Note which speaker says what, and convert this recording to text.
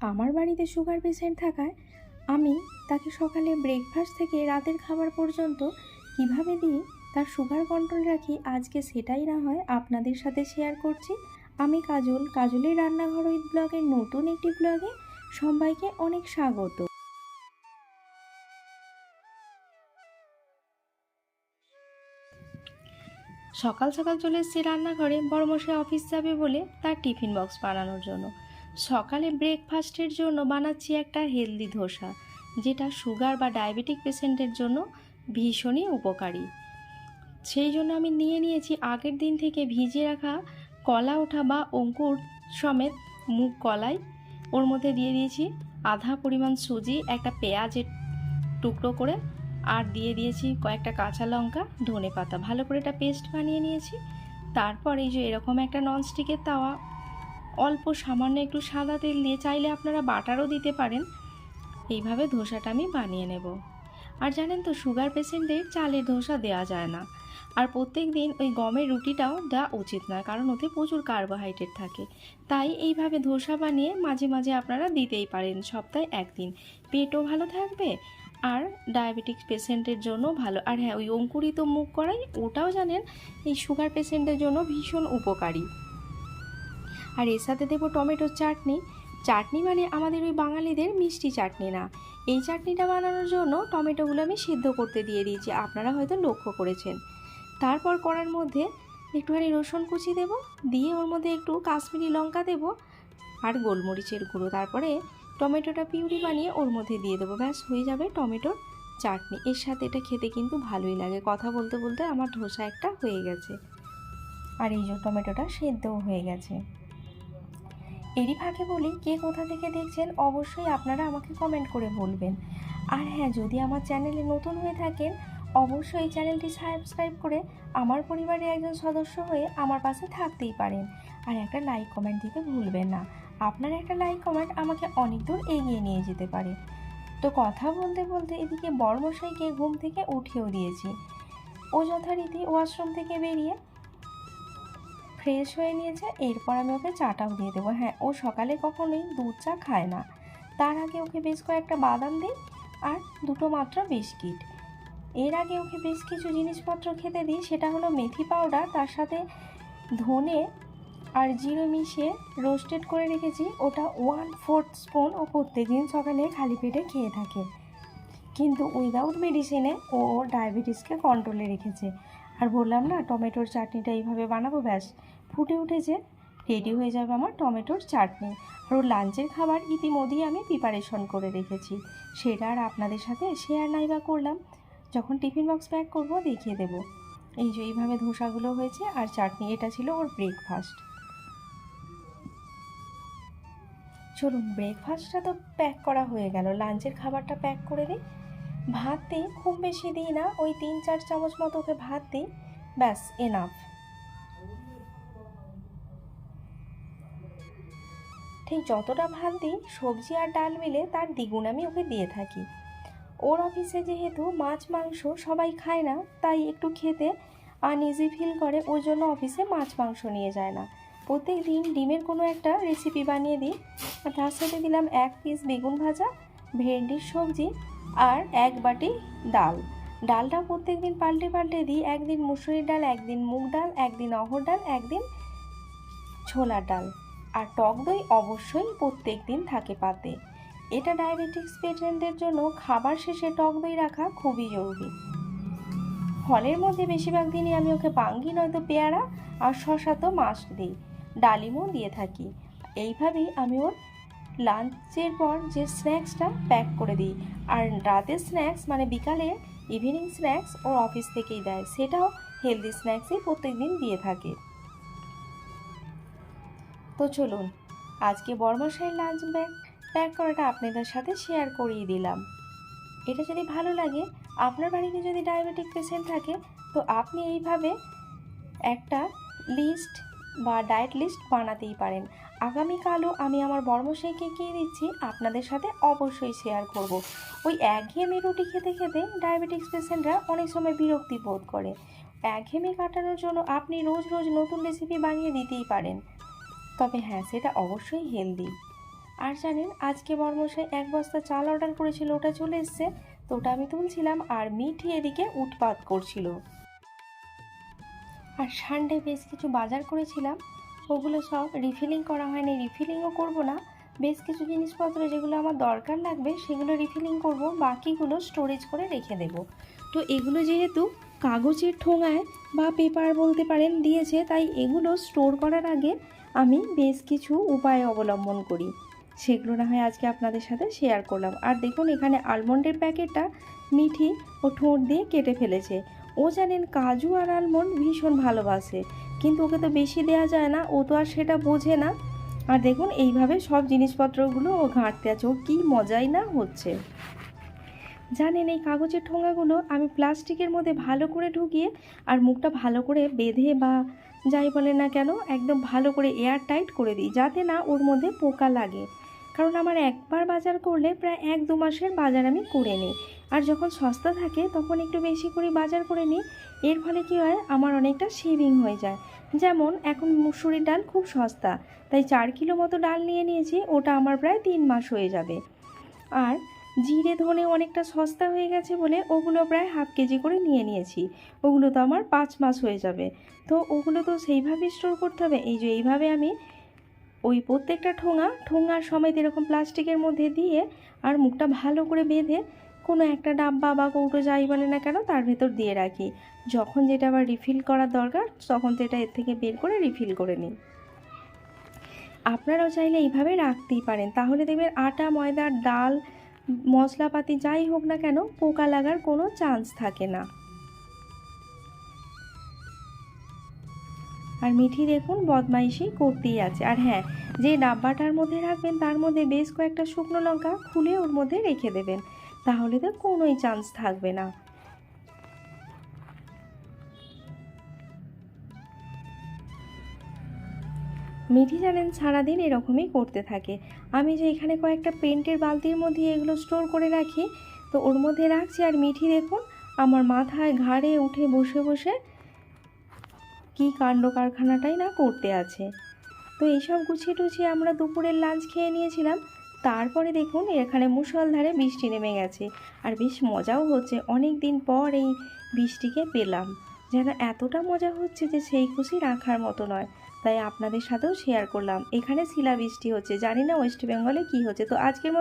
Speaker 1: আমার বাড়িতে sugar patient থাকায় আমি তাকে সকালে ব্রেকফাস্ট থেকে রাতের খাবার পর্যন্ত কীভাবে দিই তার সুগার কন্ট্রোল রাখি আজকে সেটাই না হয় আপনাদের সাথে শেয়ার করছি। আমি কাজল, কাজলের রান্নাঘর উইথ ব্লগের নতুন একটি ব্লগে সবাইকে অনেক স্বাগত। সকাল সকাল চলে এসেছি রান্নাঘরে বড়মশাই অফিস যাবে বলে তার টিফিন বক্স বানানোর জন্য। সকালে ব্রেকফাস্টের জন্য বানাচ্ছি একটা হেলদি ধোসা, যেটা সুগার বা ডায়াবেটিক পেশেন্টের জন্য ভীষণই উপকারী। সেই জন্য আমি নিয়ে নিয়েছি আগের দিন থেকে ভিজিয়ে রাখা কলা ওঠা বা অঙ্কুর সমেত মুগ কলাই। ওর মধ্যে দিয়ে দিয়েছি আধা পরিমাণ সুজি, একটা পেঁয়াজের টুকরো করে, আর দিয়ে দিয়েছি কয়েকটা কাঁচা লঙ্কা ধনে পাতা ভালো করে এটা পেস্ট বানিয়ে নিয়েছি। তারপর এই যে এরকম একটা ননস্টিকের তাওয়া অল্প সামান্য একটু সাদা তেল দিয়ে চাইলে আপনারা বাটারও দিতে পারেন। এইভাবে ধোসাটা আমি বানিয়ে নেব। আর জানেন তো সুগার পেশেন্টদের চালের ধোসা দেওয়া যায় না। আর প্রত্যেক দিন ওই গমের রুটিটাও দেওয়া উচিত নয়, কারণ ওতে প্রচুর কার্বোহাইড্রেট থাকে। তাই এইভাবে ধোসা বানিয়ে মাঝে মাঝে আপনারা দিতেই পারেন, সপ্তাহে একদিন। পেটও ভালো থাকবে আর ডায়াবেটিক পেশেন্টের জন্য ভালো। আর হ্যাঁ ওই অঙ্কুরিত মুখ করাই, ওটাও জানেন, এই সুগার পেশেন্টের জন্য ভীষণ উপকারী। আর এর সাথে দেবো টমেটোর চাটনি। চাটনি মানে আমাদের ওই বাঙালিদের মিষ্টি চাটনি না। এই চাটনিটা বানানোর জন্য টমেটোগুলো আমি সিদ্ধ করতে দিয়ে দিয়েছি, আপনারা হয়তো লক্ষ্য করেছেন। তারপর করার মধ্যে একটুখানি রসুন কুচি দেব, দিয়ে ওর মধ্যে একটু কাশ্মীরি লঙ্কা দেব আর গোলমরিচের গুঁড়ো। তারপরে টমেটোটা পিউরি বানিয়ে ওর মধ্যে দিয়ে দেবো। ব্যাস, হয়ে যাবে টমেটোর চাটনি। এর সাথে এটা খেতে কিন্তু ভালোই লাগে। কথা বলতে বলতে আমার ধোসা একটা হয়ে গেছে। আর এই যে টমেটোটা সেদ্ধও হয়ে গেছে। এরই ফাঁকে বলি কে কোথা থেকে দেখছেন, অবশ্যই আপনারা আমাকে কমেন্ট করে বলবেন। আর হ্যাঁ যদি আমার চ্যানেলে নতুন হয়ে থাকেন, অবশ্যই চ্যানেলটি সাবস্ক্রাইব করে আমার পরিবারের একজন সদস্য হয়ে আমার পাশে থাকতেই পারেন। আর একটা লাইক কমেন্ট দিতে ভুলবেন না। আপনার একটা লাইক কমেন্ট আমাকে অনেক দূর এগিয়ে নিয়ে যেতে পারে। তো কথা বলতে বলতে এদিকে বড়মশাইকে ঘুম থেকে উঠিয়েও দিয়েছি। ও যথারীতি ওয়াশরুম থেকে বেরিয়ে ফ্রেশ হয়ে নিয়েছে, এরপর আমি ওকে চাটাও দিয়ে দেবো। হ্যাঁ ও সকালে কখনোই দুধ চা খায় না। তার আগে ওকে বেশ কয়েকটা বাদাম দিই আর দুটো মাত্র বিস্কিট। এর আগে ওকে বেশ কিছু জিনিসপত্র খেতে দিই, সেটা হলো মেথি পাউডার, তার সাথে ধনে আর জিরো মিশিয়ে রোস্টেড করে রেখেছি। ওটা ওয়ান ফোর্থ স্পুন ও প্রত্যেকদিন সকালে খালি পেটে খেয়ে থাকে। কিন্তু উইদাউট মেডিসিনে ও ডায়াবেটিসকে কন্ট্রোলে রেখেছে। আর বললাম না, টমেটোর চাটনিটা এইভাবে বানাবো, ব্যাস। ফুটে উঠেছে রেডি হয়ে যাবে আমার টমেটোর চাটনি। আর ওর লাঞ্চের খাবার ইতিমধ্যেই আমি প্রিপারেশন করে রেখেছি। সেটা আর আপনাদের সাথে শেয়ার নাই বা করলাম। যখন টিফিন বক্স প্যাক করব, দেখিয়ে দেবো। এই যে এইভাবে ধোসাগুলো হয়েছে, আর চাটনি, এটা ছিল ওর ব্রেকফাস্ট চলুন ব্রেকফাস্টটা তো প্যাক করা হয়ে গেল। লাঞ্চের খাবারটা প্যাক করে দিই। ভাত দিই, খুব বেশি দিই না, ওই তিন, চার চামচ মতো ওকে ভাত দিই, ব্যাস এনাফ ঠিক যতটা ভাত দিই, সবজি আর ডাল মিলে তার দ্বিগুণ আমি ওকে দিয়ে থাকি। ওর অফিসে যেহেতু মাছ, মাংস সবাই খায় না, তাই একটু খেতে আনইজি ফিল করে ওর জন্য অফিসে মাছ, মাংস নিয়ে যায় না। প্রত্যেক দিন ডিমের কোনো একটা রেসিপি বানিয়ে দিই তার সাথে দিলাম এক পিস বেগুন ভাজা, ভেন্ডির সবজি আর এক বাটি ডাল। ডালটা প্রত্যেক দিন পাল্টে পাল্টে দিই। একদিন মুসুরির ডাল, একদিন মুগ ডাল, একদিন অহর ডাল, একদিন ছোলা ডাল। আর টক দই অবশ্যই প্রত্যেক দিন থাকে পাতে। এটা ডায়াবেটিক্স পেশেন্টদের জন্য খাবার শেষে টক দই রাখা খুবই জরুরি। ফলের মধ্যে বেশিরভাগ দিনই আমি ওকে পাঙ্গি নয়তো পেয়ারা আর শশা তো মাস্ট দিই। ডালিমও দিয়ে থাকি। এইভাবেই আমি ওর লাঞ্চের পর যে স্ন্যাক্সটা প্যাক করে দিই। আর রাতের স্ন্যাক্স মানে বিকালে ইভিনিং স্ন্যাক্স ওর অফিস থেকেই দেয়। সেটাও হেলদি স্ন্যাক্সই প্রত্যেক দিন দিয়ে থাকে। তো চলুন, আজকে বর্মশাইয়ের লাঞ্চ ব্যাগ প্যাক করাটা আপনাদের সাথে শেয়ার করিয়ে দিলাম। এটা যদি ভালো লাগে, আপনার বাড়িতে যদি ডায়াবেটিক পেশেন্ট থাকে, তো আপনি এইভাবে একটা লিস্ট বা ডায়েট লিস্ট বানাতেই পারেন। আগামীকালও আমি আমার বর্মশাইকে কী দিচ্ছি আপনাদের সাথে অবশ্যই শেয়ার করব। ওই একঘেয়েমি রুটি খেতে খেতে ডায়াবেটিক্স পেশেন্টরা অনেক সময় বিরক্তি বোধ করে। একঘেয়েমি কাটানোর জন্য আপনি রোজ রোজ নতুন রেসিপি বানিয়ে দিতেই পারেন। তবে হ্যাঁ সেটা অবশ্যই হেলদি আর জানেন, আজকে বর্মশাই এক বস্তা চাল অর্ডার করেছিল, ওটা চলে এসছে। তো ওটা আমি তুলছিলাম আর মিঠি এদিকে উৎপাত করছিল। আর সানডে বেশ কিছু বাজার করেছিলাম। ওগুলো সব রিফিলিং করা হয়নি। রিফিলিংও করব না। বেশ কিছু জিনিসপত্র যেগুলো আমার দরকার লাগবে, সেগুলো রিফিলিং করব। বাকিগুলো স্টোরেজ করে রেখে দেব। তো এগুলো যেহেতু কাগজের ঠোঙায় বা পেপার বলতে পারেন দিয়েছে, তাই এগুলো স্টোর করার আগে আমি বেশ কিছু উপায় অবলম্বন করি। সেগুলো না হয় আজকে আপনাদের সাথে শেয়ার করলাম। আর দেখুন, এখানে আলমন্ডের প্যাকেটটা মিঠি ও ঠোঁট দিয়ে কেটে ফেলেছে। ও জানেন কাজু আর আলমন্ড ভীষণ ভালোবাসে, কিন্তু ওকে তো বেশি দেওয়া যায় না, ও তো আর সেটা বোঝে না। আর দেখুন, এইভাবে সব জিনিসপত্রগুলো ও ঘাঁটতে আছে, ও কী মজাই না হচ্ছে। জানেন এই কাগজের ঠোঙাগুলো আমি প্লাস্টিকের মধ্যে ভালো করে ঢুকিয়ে আর মুখটা ভালো করে বেঁধে বা যাই বলে না কেন, একদম ভালো করে এয়ার টাইট করে দিই, যাতে না ওর মধ্যে পোকা লাগে। কারণ আমার একবার বাজার করলে প্রায় এক দু মাসের বাজার আমি করে নিই। আর যখন সস্তা থাকে, তখন একটু বেশি করে বাজার করে নিই। এর ফলে কী হয়, আমার অনেকটা সেভিং হয়ে যায়। যেমন, এখন মুসুরির ডাল খুব সস্তা, তাই চার কিলো মতো ডাল নিয়ে নিয়েছি, ওটা আমার প্রায় তিন মাস হয়ে যাবে। আর জিরে ধনে অনেকটা সস্তা হয়ে গেছে বলে ওগুলো প্রায় হাফ কেজি করে নিয়ে নিয়েছি। ওগুলো তো আমার পাঁচ মাস হয়ে যাবে। তো ওগুলো তো সেইভাবে স্টোর করতে হবে। এই যে এইভাবে আমি ওই প্রত্যেকটা ঠোঙা, ঠোঙার সমেত এরকম প্লাস্টিকের মধ্যে দিয়ে আর মুখটা ভালো করে বেঁধে কোনো একটা ডাব্বা বা কৌটো যাই বলে না কেন তার ভেতর দিয়ে রাখি। যখন যেটা আবার রিফিল করার দরকার, তখন এটা এর থেকে বের করে রিফিল করে নিই। আপনারাও চাইলে এইভাবে রাখতেই পারেন। তাহলে দেখবেন আটা ময়দা ডাল, মশলাপাতি যাই হোক না কেন পোকা লাগার কোনো চান্স থাকে না। আর মিঠি দেখুন বদমাইশি করতেই আছে। আর হ্যাঁ যে ডাব্বাটার মধ্যে রাখবেন তার মধ্যে বেশ কয়েকটা শুকনো লঙ্কা খুলে ওর মধ্যে রেখে দেবেন। তাহলে তো কোনোই চান্স থাকবে না। মিঠি জানেন সারাদিন এরকমই করতে থাকে। আমি যে এখানে কয়েকটা পেন্টের বালতির মধ্যে এগুলো স্টোর করে রাখি, তো ওর মধ্যে রাখছি। আর মিঠি দেখুন, আমার মাথায় ঘাড়ে উঠে বসে বসে কী কাণ্ড কারখানাটাই না করতে আছে। তো এইসব গুছিয়ে টুছিয়ে আমরা দুপুরের লাঞ্চ খেয়ে নিয়েছিলাম। তারপরে দেখুন, এখানে মুষলধারে বৃষ্টি নেমে গেছে। আর বেশ মজাও হচ্ছে অনেক দিন পর এই বৃষ্টিকে পেলাম। যেন এতটা মজা হচ্ছে যে সেই খুশি রাখার মতো নয়। তাই আপনাদের সাথেও শেয়ার করলাম। এখানে শিলা বৃষ্টি হচ্ছে। জানি না ওয়েস্ট বেঙ্গলে কী হচ্ছে। তো আজকের